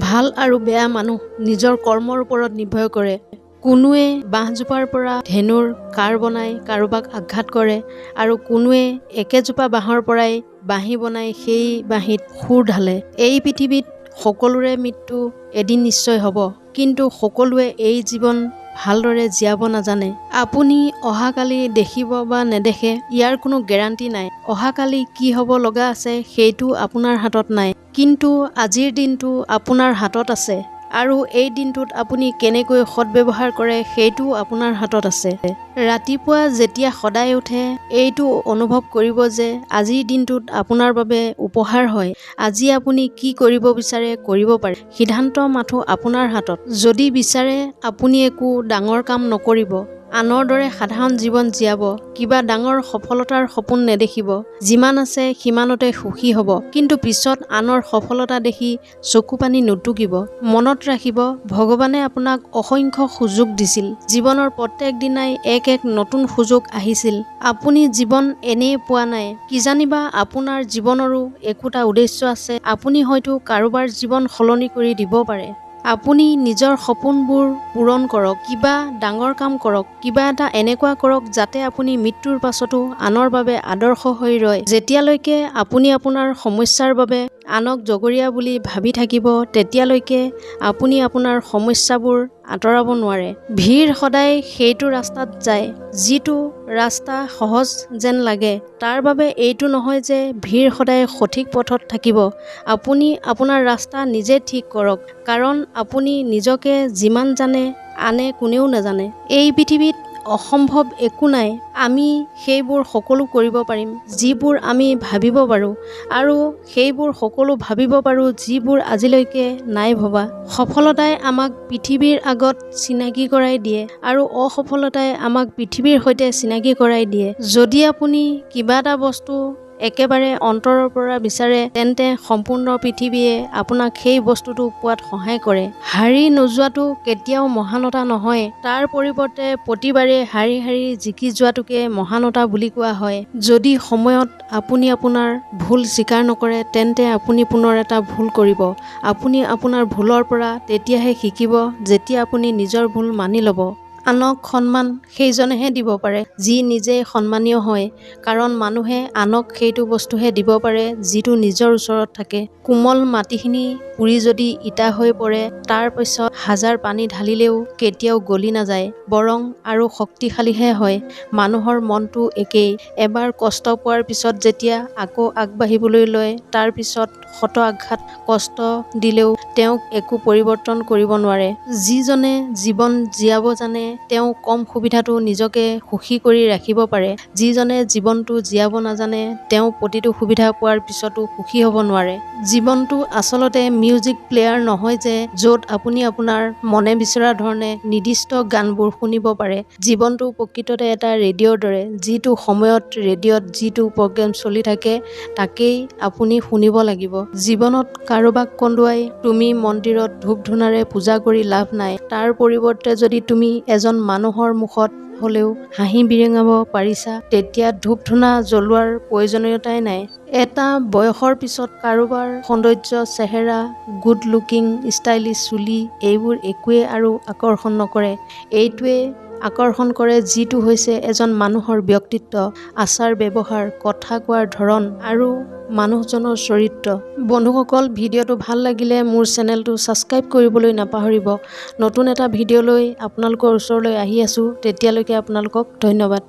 ভাল আৰু বেয়া মানুহ নিজৰ কৰ্মৰ ওপৰত নিৰ্ভৰ কৰে। কোনোৱে বাঁহজোপাৰ পৰা ধেনুৰ কাৰ বনাই কাৰোবাক আঘাত কৰে আৰু কোনোৱে একেজোপা বাঁহৰ পৰাই বাঁহী বনাই সেই বাঁহীত সুৰ ঢালে। এই পৃথিৱীত সকলোৰে মৃত্যু এদিন নিশ্চয় হ'ব কিন্তু সকলোৱে এই জীৱন ভালদৰে জীয়াব নাজানে। আপুনি অহাকালি দেখিব বা নেদেখে ইয়াৰ কোনো গেৰাণ্টি নাই। অহাকালি কি হ'ব লগা আছে সেইটো আপোনাৰ হাতত নাই। কিন্তু আজিৰ দিনটো আপোনাৰ হাতত আছে। আৰু এই দিনটোত আপুনি কেনেকৈ সৎব্যৱহাৰ কৰে সেইটো আপোনাৰ হাতত আছে। ৰাতিপুৱা যেতিয়া সদায় উঠে এইটো অনুভৱ কৰিব যে আজিৰ দিনটোত আপোনাৰ বাবে উপহাৰ হয়। আজি আপুনি কি কৰিব বিচাৰে কৰিব পাৰে। সিদ্ধান্ত মাথো আপোনাৰ হাতত। যদি বিচাৰে আপুনি একো ডাঙৰ কাম নকৰিব। আনৰ দৰে সাধাৰণ জীৱন জীয়াব কিবা ডাঙৰ সফলতাৰ সপোন নেদেখিব। যিমান আছে সিমানতে সুখী হ'ব। কিন্তু পিছত আনৰ সফলতা দেখি চকু পানী নুটুকিব। মনত ৰাখিব ভগৱানে আপোনাক অসংখ্য সুযোগ দিছিল। জীৱনৰ প্ৰত্যেক দিনাই এক এক নতুন সুযোগ আহিছিল। আপুনি জীৱন এনেই পোৱা নাই। কিজানিবা আপোনাৰ জীৱনৰো একোটা উদ্দেশ্য আছে। আপুনি হয়তো কাৰোবাৰ জীৱন সলনি কৰি দিব পাৰে। আপুনি নিজৰ সপোনবোৰ পূৰণ কৰক কিবা ডাঙৰ কাম কৰক কিবা এটা এনেকুৱা কৰক যাতে আপুনি মৃত্যুৰ পাছতো আনৰ বাবে আদৰ্শ হৈ ৰয়। যেতিয়ালৈকে আপুনি আপোনাৰ সমস্যাৰ বাবে আনক জগৰীয়া বুলি ভাবি থাকিব তেতিয়ালৈকে আপুনি আপোনাৰ সমস্যাবোৰ আঁতৰাব নোৱাৰে। ভিৰ সদায় সেইটো ৰাস্তাত যায় যিটো ৰাস্তা সহজ যেন লাগে। তাৰ বাবে এইটো নহয় যে ভিৰ সদায় সঠিক পথত থাকিব। আপুনি আপোনাৰ ৰাস্তা নিজে ঠিক কৰক কাৰণ আপুনি নিজকে যিমান জানে আনে কোনেও নাজানে। এই পৃথিৱীত অসম্ভৱ একো নাই। আমি সেইবোৰ সকলো কৰিব পাৰিম যিবোৰ আমি ভাবিব পাৰোঁ আৰু সেইবোৰ সকলো ভাবিব পাৰোঁ যিবোৰ আজিলৈকে নাই ভবা। সফলতাই আমাক পৃথিৱীৰ আগত চিনাকি কৰাই দিয়ে আৰু অসফলতাই আমাক পৃথিৱীৰ সৈতে চিনাকি কৰাই দিয়ে। যদি আপুনি কিবা এটা বস্তু একেবাৰে অন্তৰৰ পৰা বিচাৰে তেন্তে সম্পূৰ্ণ পৃথিৱীয়ে আপোনাক সেই বস্তুটো পোৱাত সহায় কৰে। হাৰি নোযোৱাটো কেতিয়াও মহানতা নহয়। তাৰ পৰিৱৰ্তে প্ৰতিবাৰে হাৰি হাৰি জিকি যোৱাটোকে মহানতা বুলি কোৱা হয়। যদি সময়ত আপুনি আপোনাৰ ভুল স্বীকাৰ নকৰে তেন্তে আপুনি পুনৰ এটা ভুল কৰিব। আপুনি আপোনাৰ ভুলৰ পৰা তেতিয়াহে শিকিব যেতিয়া আপুনি নিজৰ ভুল মানি ল'ব। আনক সন্মান সেইজনেহে দিব পাৰে যি নিজে সন্মানীয় হয়। কাৰণ মানুহে আনক সেইটো বস্তুহে দিব পাৰে যিটো নিজৰ ওচৰত থাকে। কোমল মাটিখিনি পুৰি যদি ইটা হৈ পৰে তাৰ পিছত হাজাৰ পানী ঢালিলেও কেতিয়াও গলি নাযায় বৰং আৰু শক্তিশালীহে হয়। মানুহৰ মনটো একেই। এবাৰ কষ্ট পোৱাৰ পিছত যেতিয়া আকৌ আগবাঢ়িবলৈ লয় তাৰ পিছত শত আঘাত কষ্ট দিলেও তেওঁক একো পৰিৱৰ্তন কৰিব নোৱাৰে। যিজনে জীৱন জীয়াব জানে তেওঁ কম সুবিধাটো নিজকে সুখী কৰি ৰাখিব পাৰে। যিজনে জীৱনটো জীয়াব নাজানে তেওঁ প্ৰতিটো সুবিধা পোৱাৰ পিছতো সুখী হ'ব নোৱাৰে। জীৱনটো আচলতে মিউজিক প্লেয়াৰ নহয় যে য'ত আপুনি আপোনাৰ মনে বিচৰা ধৰণে নিৰ্দিষ্ট গানবোৰ শুনিব পাৰে। জীৱনটো প্ৰকৃততে এটা ৰেডিঅ'ৰ দৰে যিটো সময়ত ৰেডিঅ'ত যিটো প্ৰগ্ৰেম চলি থাকে তাকেই আপুনি শুনিব লাগিব। জীৱনত কাৰোবাক কন্দুৱাই তুমি মন্দিৰত ধূপ ধূনাৰে পূজা কৰি লাভ নাই। তাৰ পৰিৱৰ্তে যদি তুমি এজন মানুহৰ মুখত হ'লেও হাঁহি বিৰিঙাব পাৰিছা তেতিয়া ধূপ ধূনা জ্বলোৱাৰ প্ৰয়োজনীয়তাই নাই। এটা বয়সৰ পিছত কাৰোবাৰ সৌন্দৰ্য চেহেৰা গুড লুকিং ষ্টাইলিছ চুলি এইবোৰ একোৱেই আৰু আকৰ্ষণ নকৰে। এইটোৱে আকৰ্ষণ কৰে যিটো হৈছে এজন মানুহৰ ব্যক্তিত্ব আচাৰ ব্যৱহাৰ কথা কোৱাৰ ধৰণ আৰু মানুহজনৰ চৰিত্ৰ। বন্ধুসকল, ভিডিঅ'টো ভালো লাগিলে মোৰ চেনেলটো ছাবস্ক্ৰাইব কৰিবলৈ নাপাহৰিব। নতুন এটা ভিডিঅ' লৈ আপোনালোকৰ ওচৰলৈ আহি আছোঁ। তেতিয়ালৈকে আপোনালোকক ধন্যবাদ।